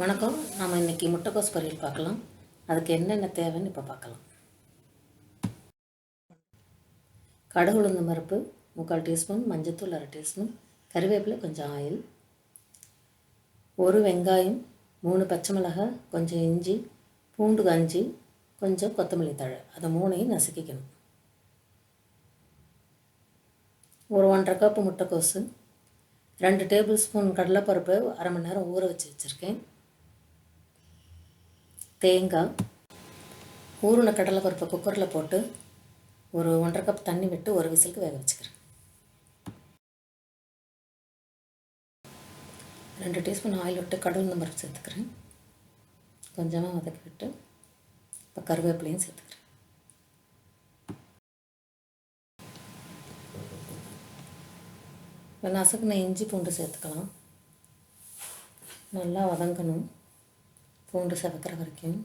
வணக்கம். நம்ம இன்றைக்கி முட்டைக்கோஸ் பொரியல் பார்க்கலாம். அதுக்கு என்னென்ன தேவைன்னு இப்போ பார்க்கலாம். கடுகு உளுந்து பருப்பு முக்கால் டீஸ்பூன் மஞ்சத்தூள் அரை டீஸ்பூன் கறிவேப்பிலை கொஞ்சம் ஆயில் ஒரு வெங்காயம் மூணு பச்சை மிளகாய் கொஞ்சம் இஞ்சி பூண்டு கஞ்சி கொஞ்சம் கொத்தமல்லி தழை. அதை மூணையும் நசுக்கிக்கணும். ஒரு ஒன்றரை கப்பு முட்டைக்கோஸு ரெண்டு டேபிள் ஸ்பூன் கடலைப்பருப்பு அரை மணி நேரம் ஊற வச்சு வச்சுருக்கேன். தேங்காய் ஊறின கடலைப்பருப்பை குக்கரில் போட்டு ஒரு ஒன்றரை கப் தண்ணி விட்டு ஒரு விசிலுக்கு வேக வச்சுக்கிறேன். ரெண்டு டீஸ்பூன் ஆயில் விட்டு கடவுள் நம்பர் சேர்த்துக்கிறேன். கொஞ்சமாக வதக்கி விட்டு இப்போ கருவேப்பிலையும் சேர்த்துக்கிறேன். இப்போ நசுக்குன இஞ்சி பூண்டு சேர்த்துக்கலாம். நல்லா வதங்கணும். பூண்டு சவக்கிற வரைக்கும்.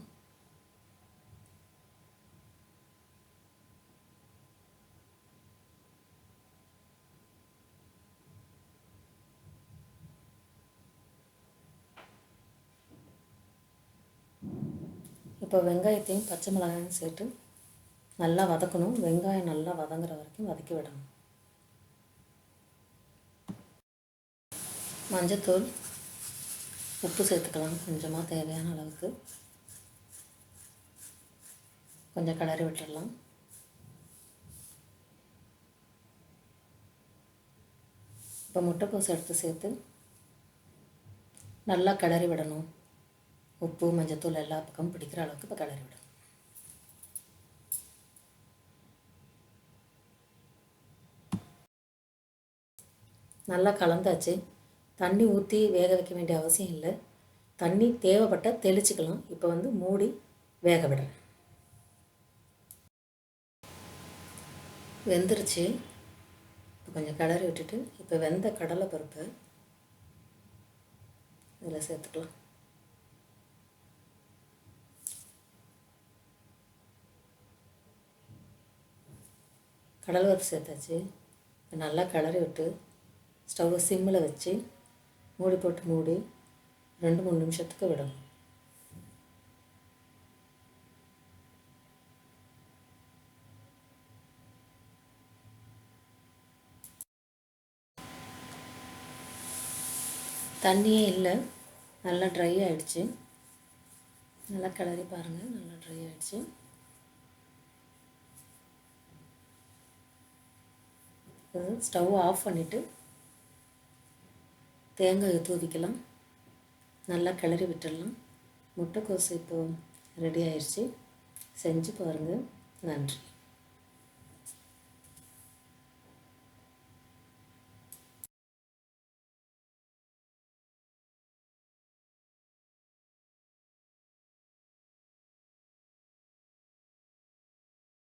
இப்போ வெங்காயத்தையும் பச்சை மிளகாயும் சேர்த்து நல்லா வதக்கணும். வெங்காயம் நல்லா வதங்குற வரைக்கும் வதக்கி விடணும். மஞ்சத்தூள் உப்பு சேர்த்துக்கலாம். கொஞ்சமாக தேவையான அளவுக்கு. கொஞ்சம் கிளறி விட்டுடலாம் இப்போ முட்டைக்கோஸ் எடுத்து சேர்த்து நல்லா கிளறி விடணும். உப்பு மஞ்சத்தூள் எல்லா பக்கமும் பிடிக்கிற அளவுக்கு இப்போ கிளறி விடணும். நல்லா கலந்தாச்சு. தண்ணி ஊற்றி வேக வைக்க வேண்டிய அவசியம் இல்லை. தண்ணி தேவைப்பட்டால் தெளிச்சுக்கலாம். இப்போ வந்து மூடி வேக விடுறேன். வெந்துருச்சு. இப்போ கொஞ்சம் கிளறி விட்டுட்டு இப்போ வெந்த கடலை பருப்பை இதில் சேர்த்துக்கலாம். கடலை பருப்பு சேர்த்தாச்சு. நல்லா கிளறி விட்டு ஸ்டவ்வை சிம்மில் வச்சு மூடி போட்டு மூடி ரெண்டு மூணு நிமிஷத்துக்கு விடணும். தண்ணியே இல்லை. நல்லா ட்ரை ஆகிடுச்சு நல்லா கிளறி பாருங்கள் நல்லா ட்ரை ஆகிடுச்சு ஸ்டவ் ஆஃப் பண்ணிவிட்டு தேங்காயை தூவிக்கலாம். நல்லா கிளறி விட்டுடலாம். முட்டைக்கோசு இப்போது ரெடி ஆயிடுச்சு செஞ்சு பாருங்கள் நன்றி.